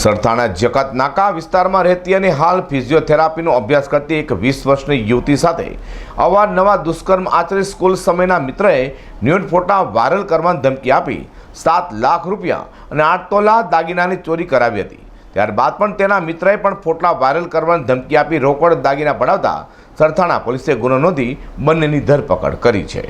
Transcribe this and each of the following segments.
સરથાણા જકાત નાકા વિસ્તારમાં રહેતી અને હાલ ફિઝિયોથેરાપીનો અભ્યાસ કરતી એક વીસ વર્ષની યુવતી સાથે અવારનવા દુષ્કર્મ આચરી સ્કૂલ સમયના મિત્રએ ન્યૂડ ફોટા વાયરલ કરવાની ધમકી આપી. સાત લાખ રૂપિયા અને આઠ તોલા દાગીનાની ચોરી કરાવી હતી. ત્યારબાદ પણ તેના મિત્રએ પણ ફોટા વાયરલ કરવાની ધમકી આપી રોકડ દાગીના પડાવતા સરથાણા પોલીસે ગુનો નોંધી બંનેની ધરપકડ કરી છે.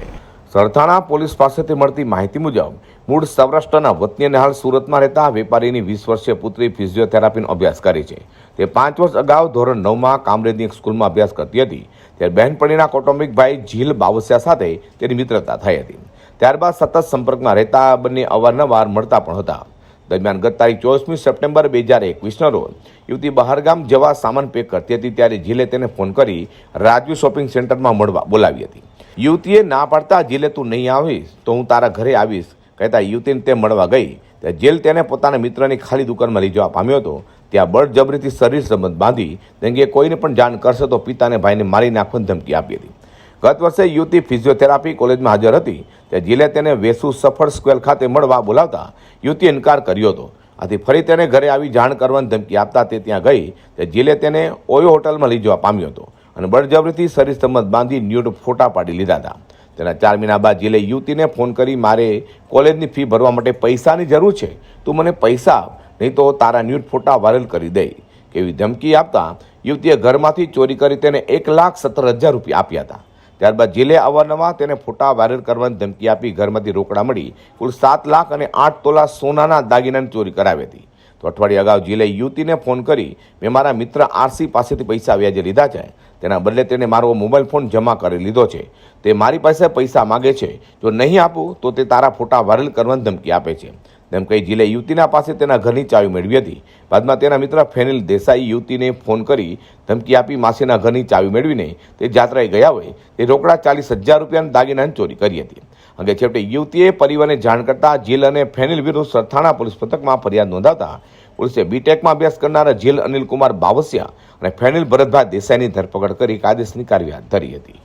સરથાણા પોલીસ પાસેથી મળતી માહિતી મુજબ, મૂળ સૌરાષ્ટ્રના વતની અને હાલ સુરતમાં રહેતા વેપારીની વીસ વર્ષીય પુત્રી ફિઝિયોથેરાપીનો અભ્યાસ કરે છે. તે પાંચ વર્ષ અગાઉ ધોરણ નવમાં કામરેજની એક સ્કૂલમાં અભ્યાસ કરતી હતી. ત્યારે બહેનપણીના કૌટુંબિક ભાઈ ઝીલ બાવસિયા સાથે તેની મિત્રતા થઈ હતી. ત્યારબાદ સતત સંપર્કમાં રહેતા બંને અવારનવાર મળતા પણ હતા. દરમિયાન ગત તારીખ ચોવીસમી સપ્ટેમ્બર બે હજાર એકવીસના રોજ, યુવતી બહારગામ જવા સામાન પેક કરતી હતી ત્યારે ઝીલે તેને ફોન કરી રાજુ શોપિંગ સેન્ટરમાં મળવા બોલાવી હતી. યુવતીએ ના પાડતા જેલે તું નહીં આવીશ, તો હું તારા ઘરે આવીશ. કહેતા યુવતીને તે મળવા ગઈ. ત્યાં જેલ તેને પોતાના મિત્રની ખાલી દુકાનમાં લઈ જવા પામ્યો હતો. ત્યાં બળજબરીથી શરીર સંબંધ બાંધી તેંગે કોઈને પણ જાણ કરશે તો પિતાને ભાઈને મારી નાખવાની ધમકી આપી હતી. ગત વર્ષે યુવતી ફિઝિયોથેરાપી કોલેજમાં હાજર હતી. તે જીલે તેને વેસુ સફળ સ્ક્વેર ખાતે મળવા બોલાવતા યુવતીએ ઇનકાર કર્યો હતો. આથી ફરી તેને ઘરે આવી જાણ કરવાની ધમકી આપતા તે ત્યાં ગઈ. તે જીલે તેને ઓયો હોટલમાં લઈ જવા પામ્યો હતો. અને બળજબરીથી શરીર સંબંધ બાંધી ન્યૂડ ફોટા પાડી લીધા હતા. તેના ચાર મહિના બાદ જેલે યુવતીને ફોન કરી, મારે કોલેજની ફી ભરવા માટે પૈસાની જરૂર છે. તું મને પૈસા નહીં તો તારા ન્યૂડ ફોટા વાયરલ કરી દઈ એવી ધમકી આપતા યુવતીએ ઘરમાંથી ચોરી કરી તેને એક લાખ સત્તર હજાર રૂપિયા આપ્યા હતા. ત્યારબાદ જેલે અવારનવાર તેને ફોટા વાયરલ કરવાની ધમકી આપી ઘરમાંથી રોકડા મળી કુલ સાત લાખ અને આઠ તોલા સોનાના દાગીનાની ચોરી કરાવી હતી. તો અઠવાડિયા અગાઉ જીલે યુવતીને ફોન કરી મેં મારા મિત્ર આરસી પાસેથી પૈસા વ્યાજે લીધા છે. તેના બદલે તેને મારો મોબાઈલ ફોન જમા કરી લીધો છે. તે મારી પાસે પૈસા માગે છે. જો નહીં આપું, તો તે તારા ફોટા વાયરલ કરવાની ધમકી આપે છે. તેમ કહી જીલે યુવતીના પાસે તેના ઘરની ચાવી મેળવી હતી. બાદમાં તેના મિત્ર ફેનિલ દેસાઈ યુવતીને ફોન કરી ધમકી આપી માસીના ઘરની ચાવી મેળવીને તે જાત્રાએ ગયા હોય. તે રોકડા ચાલીસ હજાર રૂપિયાની દાગીનાની ચોરી કરી હતી. અંગે છેવટે યુવતીએ પરિવારને જાણ કરતા જીલ અને ફેનિલ વિરુદ્ધ સરથાણા પોલીસ મથકમાં ફરિયાદ નોંધાતા પોલીસે બીટેકમાં અભ્યાસ કરનારા જીલ અનિલકુમાર બાવસિયા અને ફેનિલ ભરતભાઈ દેસાઈની ધરપકડ કરી કાયદેસરની કાર્યવાહી ધરી હતી.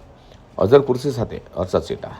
અઝર કુર્સી સાથે હર્ષદ સેટા.